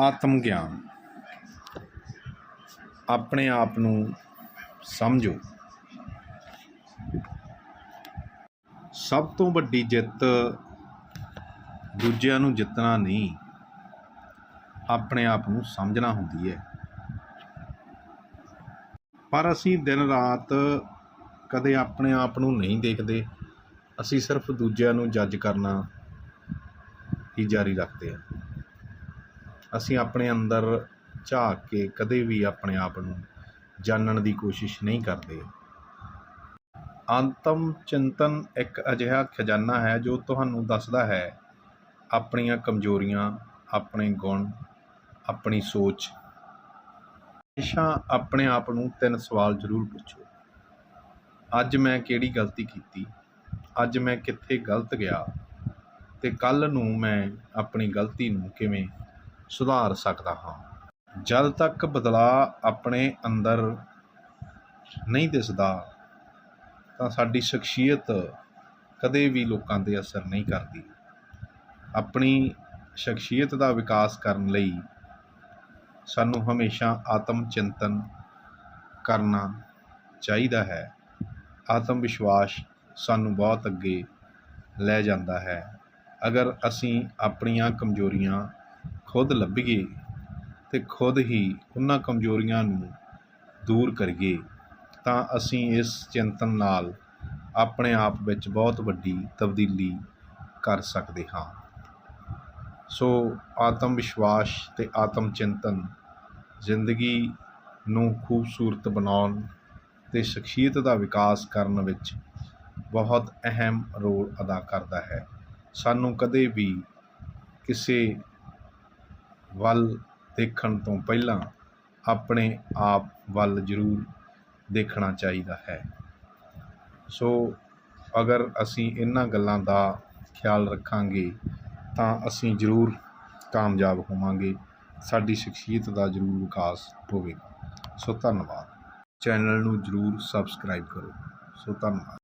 ਆਤਮ ਗਿਆਨ। ਆਪਣੇ ਆਪ ਨੂੰ ਸਮਝੋ। ਸਭ ਤੋਂ ਵੱਡੀ ਜਿੱਤ ਦੂਜਿਆਂ ਨੂੰ ਜਿੱਤਣਾ ਨਹੀਂ, ਆਪਣੇ ਆਪ ਨੂੰ ਸਮਝਣਾ ਹੁੰਦੀ ਹੈ। ਪਰ ਅਸੀਂ ਦਿਨ ਰਾਤ ਕਦੇ ਆਪਣੇ ਆਪ ਨੂੰ ਨਹੀਂ ਦੇਖਦੇ, ਅਸੀਂ ਸਿਰਫ ਦੂਜਿਆਂ ਨੂੰ ਜੱਜ ਕਰਨਾ ਹੀ ਜਾਰੀ ਰੱਖਦੇ ਹਾਂ। ਅਸੀਂ ਆਪਣੇ ਅੰਦਰ ਝਾਕ ਕੇ ਕਦੇ ਵੀ ਆਪਣੇ ਆਪ ਨੂੰ ਜਾਣਨ ਦੀ ਕੋਸ਼ਿਸ਼ ਨਹੀਂ ਕਰਦੇ। ਅੰਤਮ ਚਿੰਤਨ ਇੱਕ ਅਜਿਹਾ ਖਜ਼ਾਨਾ ਹੈ ਜੋ ਤੁਹਾਨੂੰ ਦੱਸਦਾ ਹੈ, ਆਪਣੀਆਂ ਕਮਜ਼ੋਰੀਆਂ, ਆਪਣੇ ਗੁਣ, ਆਪਣੀ ਸੋਚ। ਹਮੇਸ਼ਾ ਆਪਣੇ ਆਪ ਨੂੰ ਤਿੰਨ ਸਵਾਲ ਜ਼ਰੂਰ ਪੁੱਛੋ। ਅੱਜ ਮੈਂ ਕਿਹੜੀ ਗਲਤੀ ਕੀਤੀ? ਅੱਜ ਮੈਂ ਕਿੱਥੇ ਗਲਤ ਗਿਆ? ਤੇ ਕੱਲ ਨੂੰ ਮੈਂ ਆਪਣੀ ਗਲਤੀ ਨੂੰ ਕਿਵੇਂ ਸੁਧਾਰ ਸਕਦਾ ਹਾਂ। ਜਦ ਤੱਕ ਬਦਲਾਅ ਆਪਣੇ ਅੰਦਰ ਨਹੀਂ ਦਿਸਦਾ, ਤਾਂ ਸਾਡੀ ਸ਼ਖਸੀਅਤ ਕਦੇ ਵੀ ਲੋਕਾਂ ਤੇ ਅਸਰ ਨਹੀਂ ਕਰਦੀ। ਆਪਣੀ ਸ਼ਖਸੀਅਤ ਦਾ ਵਿਕਾਸ ਕਰਨ ਲਈ ਸਾਨੂੰ ਹਮੇਸ਼ਾ ਆਤਮ ਚਿੰਤਨ ਕਰਨਾ ਚਾਹੀਦਾ ਹੈ। ਆਤਮ ਵਿਸ਼ਵਾਸ ਸਾਨੂੰ ਬਹੁਤ ਅੱਗੇ ਲੈ ਜਾਂਦਾ ਹੈ। ਅਗਰ ਅਸੀਂ ਆਪਣੀਆਂ ਕਮਜ਼ੋਰੀਆਂ ਖੁਦ ਲੱਭੀਏ ਤੇ ਖੁਦ ਹੀ ਉਹਨਾਂ ਕਮਜ਼ੋਰੀਆਂ ਨੂੰ ਦੂਰ ਕਰੀਏ, ਤਾਂ ਅਸੀਂ ਇਸ ਚਿੰਤਨ ਨਾਲ ਆਪਣੇ ਆਪ ਵਿੱਚ ਬਹੁਤ ਵੱਡੀ ਤਬਦੀਲੀ ਕਰ ਸਕਦੇ ਹਾਂ। ਸੋ ਆਤਮ ਵਿਸ਼ਵਾਸ ਤੇ ਆਤਮ ਚਿੰਤਨ ਜ਼ਿੰਦਗੀ ਨੂੰ ਖੂਬਸੂਰਤ ਬਣਾਉਣ ਤੇ ਸ਼ਖਸੀਅਤ ਦਾ ਵਿਕਾਸ ਕਰਨ ਵਿੱਚ ਬਹੁਤ ਅਹਿਮ ਰੋਲ ਅਦਾ ਕਰਦਾ ਹੈ। ਸਾਨੂੰ ਕਦੇ ਵੀ ਕਿਸੇ ਵੱਲ ਦੇਖਣ ਤੋਂ ਪਹਿਲਾਂ ਆਪਣੇ ਆਪ ਵੱਲ ਜ਼ਰੂਰ ਦੇਖਣਾ ਚਾਹੀਦਾ ਹੈ। ਸੋ ਅਗਰ ਅਸੀਂ ਇਹਨਾਂ ਗੱਲਾਂ ਦਾ ਖਿਆਲ ਰੱਖਾਂਗੇ, ਤਾਂ ਅਸੀਂ ਜ਼ਰੂਰ ਕਾਮਯਾਬ ਹੋਵਾਂਗੇ। ਸਾਡੀ ਸ਼ਖਸੀਅਤ ਦਾ ਜ਼ਰੂਰ ਵਿਕਾਸ ਹੋਵੇਗਾ। ਸੋ ਧੰਨਵਾਦ। ਚੈਨਲ ਨੂੰ ਜ਼ਰੂਰ ਸਬਸਕ੍ਰਾਈਬ ਕਰੋ। ਸੋ ਧੰਨਵਾਦ।